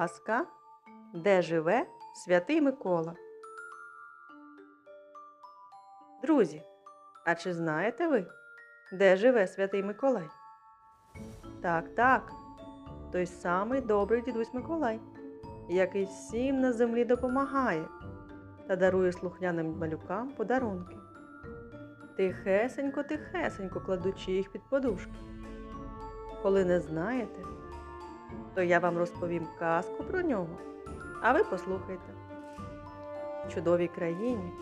Казка, де живе святий Микола. Друзі, а чи знаєте ви, де живе святий Миколай? Так, так, той самий добрий дідусь Миколай, який всім на землі допомагає та дарує слухняним малюкам подарунки. Тихесенько, тихесенько кладучи їх під подушки. Коли не знаєте, то я вам розповім казку про нього, а ви послухайте. В чудовій країні,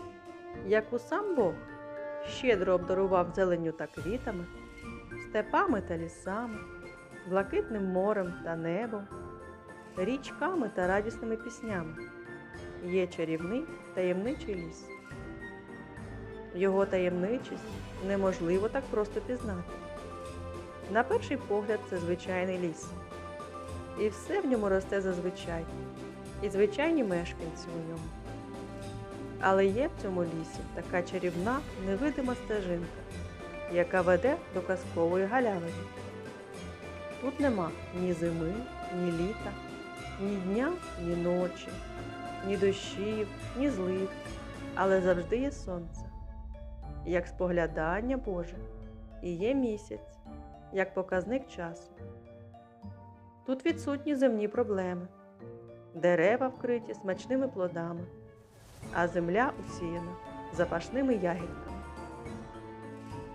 яку сам Бог щедро обдарував зеленню та квітами, степами та лісами, блакитним морем та небом, річками та радісними піснями, є чарівний таємничий ліс. Його таємничість неможливо так просто пізнати. На перший погляд, це звичайний ліс. І все в ньому росте зазвичай, і звичайні мешканці у ньому. Але є в цьому лісі така чарівна невидима стежинка, яка веде до казкової галявини. Тут нема ні зими, ні літа, ні дня, ні ночі, ні дощів, ні злив, але завжди є сонце, як споглядання Боже, і є місяць, як показник часу. Тут відсутні земні проблеми, дерева вкриті смачними плодами, а земля усіяна запашними ягідками.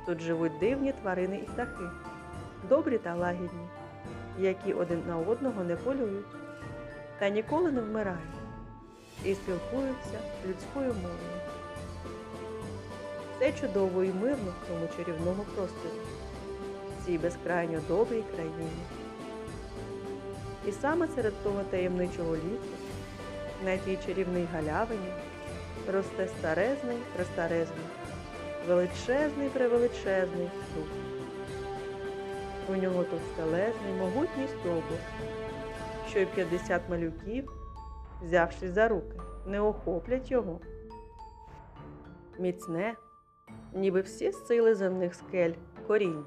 Тут живуть дивні тварини і птахи, добрі та лагідні, які один на одного не полюють та ніколи не вмирають і спілкуються людською мовою. Все чудово і мирно в цьому чарівному просторі, в цій безкрайньо добрій країні. І саме серед того таємничого лісу, на тій чарівній галявині, росте старезний престарезний, величезний превеличезний дуб. У нього товстелезний могутній стовбур, що й 50 малюків, взявшись за руки, не охоплять його. Міцне, ніби всі сили земних скель, коріння,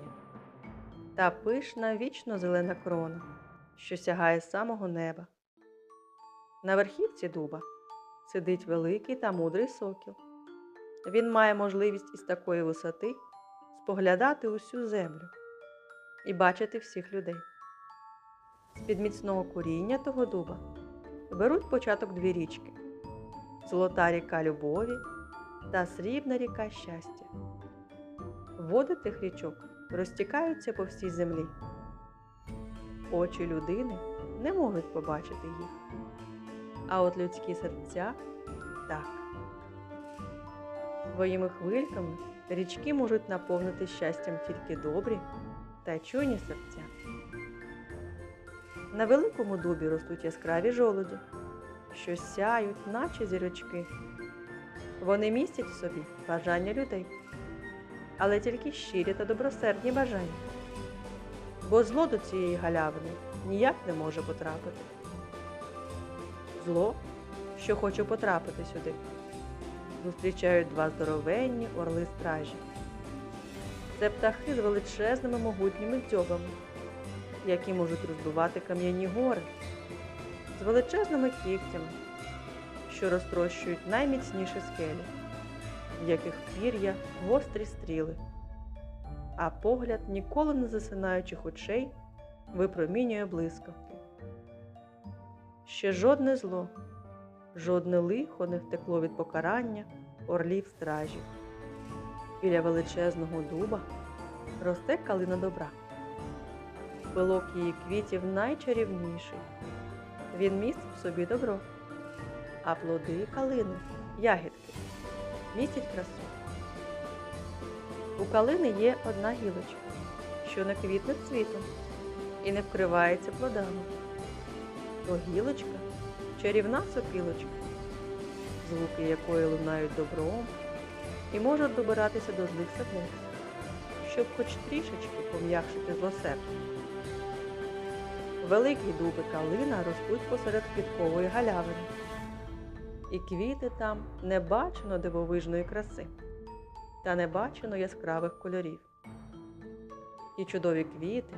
та пишна вічно зелена крона що сягає з самого неба. На верхівці дуба сидить великий та мудрий сокіл. Він має можливість із такої висоти споглядати усю землю і бачити всіх людей. З-під міцного коріння того дуба беруть початок дві річки золота ріка любові та срібна ріка щастя. Води тих річок розтікаються по всій землі. Очі людини не можуть побачити їх, а от людські серця так. Своїми хвильками річки можуть наповнити щастям тільки добрі та чуйні серця. На великому дубі ростуть яскраві жолуді, що сяють, наче зірочки. Вони містять в собі бажання людей, але тільки щирі та добросердні бажання бо зло до цієї галявини ніяк не може потрапити. Зло, що хоче потрапити сюди, зустрічають два здоровенні орли стражі. Це птахи з величезними могутніми дзьобами, які можуть розбивати кам'яні гори, з величезними кігтями, що розтрощують найміцніші скелі, в яких пір'я гострі стріли а погляд, ніколи не засинаючих очей, випромінює блискавки. Ще жодне зло, жодне лихо не втекло від покарання орлів стражі. Біля величезного дуба росте калина добра. Пилок її квітів найчарівніший. Він містить в собі добро, а плоди калини, ягідки, містять красу. У калини є одна гілочка, що не квітне цвітом і не вкривається плодами. То гілочка чарівна сопілочка, звуки якої лунають добром і можуть добиратися до злих сердець, щоб хоч трішечки пом'якшити злосердя. Великі дуби калина ростуть посеред квіткової галявини, і квіти там не бачено дивовижної краси та небачено яскравих кольорів. І чудові квіти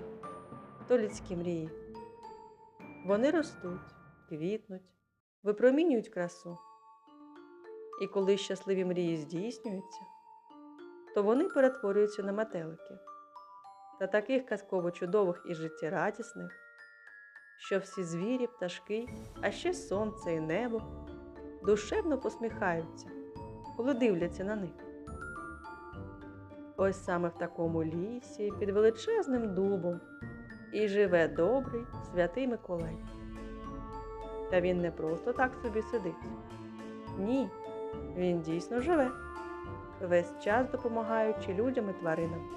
то людські мрії. Вони ростуть, квітнуть, випромінюють красу. І коли щасливі мрії здійснюються, то вони перетворюються на метелики та таких казково чудових і життєрадісних, що всі звірі, пташки, а ще сонце і небо душевно посміхаються, коли дивляться на них. Ось саме в такому лісі під величезним дубом і живе добрий святий Миколай. Та він не просто так собі сидить. Ні, він дійсно живе, весь час допомагаючи людям і тваринам.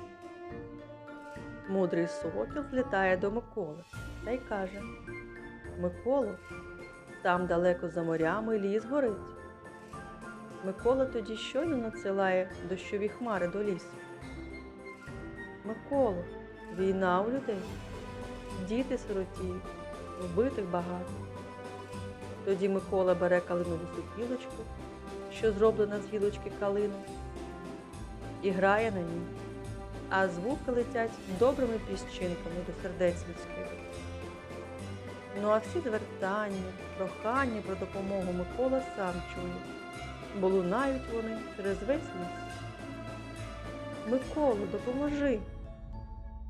Мудрий сокіл злітає до Миколи та й каже: Миколо, там далеко за морями ліс горить. Микола тоді щойно надсилає дощові хмари до лісу. Миколо, війна у людей, діти сиротіють, вбитих багато. Тоді Микола бере калинову супілочку, що зроблена з гілочки калини, і грає на ній, а звуки летять добрими піщинками до сердець людських. Ну а всі звертання, прохання про допомогу Микола сам чує, бо лунають вони через весь ліс. Миколу, допоможи.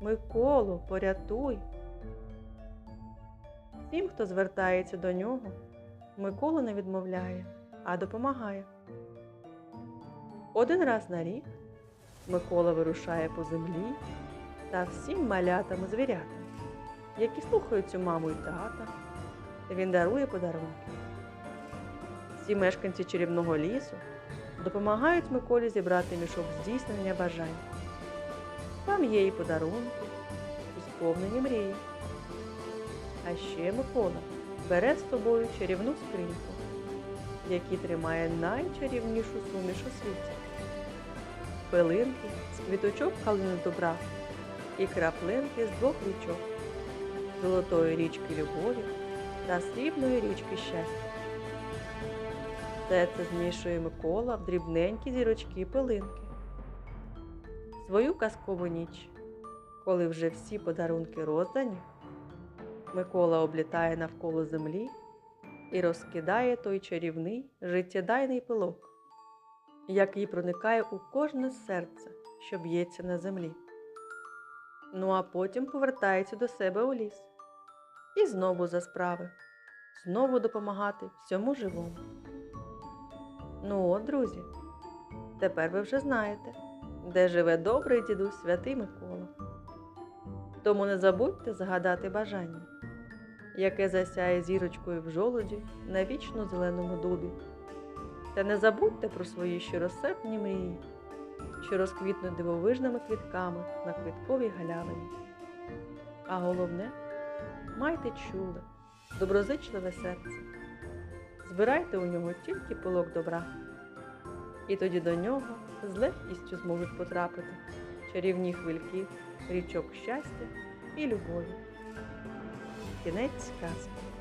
Миколу, порятуй. Всім, хто звертається до нього, Микола не відмовляє, а допомагає. Один раз на рік Микола вирушає по землі та всім малятам і звірятам, які слухають цю маму і тата, він дарує подарунки. Всі мешканці чарівного лісу допомагають Миколі зібрати мішок здійснення бажань. Там є і подарунки, і сповнені мрії. А ще Микола бере з собою чарівну скриньку, в тримає найчарівнішу суміш у світі. Пилинки з квіточок калини добра і краплинки з двох річок золотої річки любові та срібної річки щастя. Все це змішує Микола в дрібненькі зірочки пилинки. Свою казкову ніч, коли вже всі подарунки роздані, Микола облітає навколо землі і розкидає той чарівний життєдайний пилок, який проникає у кожне серце, що б'ється на землі. Ну а потім повертається до себе у ліс і знову за справи, знову допомагати всьому живому. Ну от, друзі, тепер ви вже знаєте, де живе добрий дідусь святий Микола. Тому не забудьте загадати бажання, яке засяє зірочкою в жолоді на вічно зеленому дубі. Та не забудьте про свої щиросердні мрії, що розквітнуть дивовижними квітками на квітковій галявині. А головне, майте чудо, доброзичливе серце. Збирайте у нього тільки пилок добра. І тоді до нього з легкістю зможуть потрапити чарівні хвильки річок щастя і любові. Кінець сказки.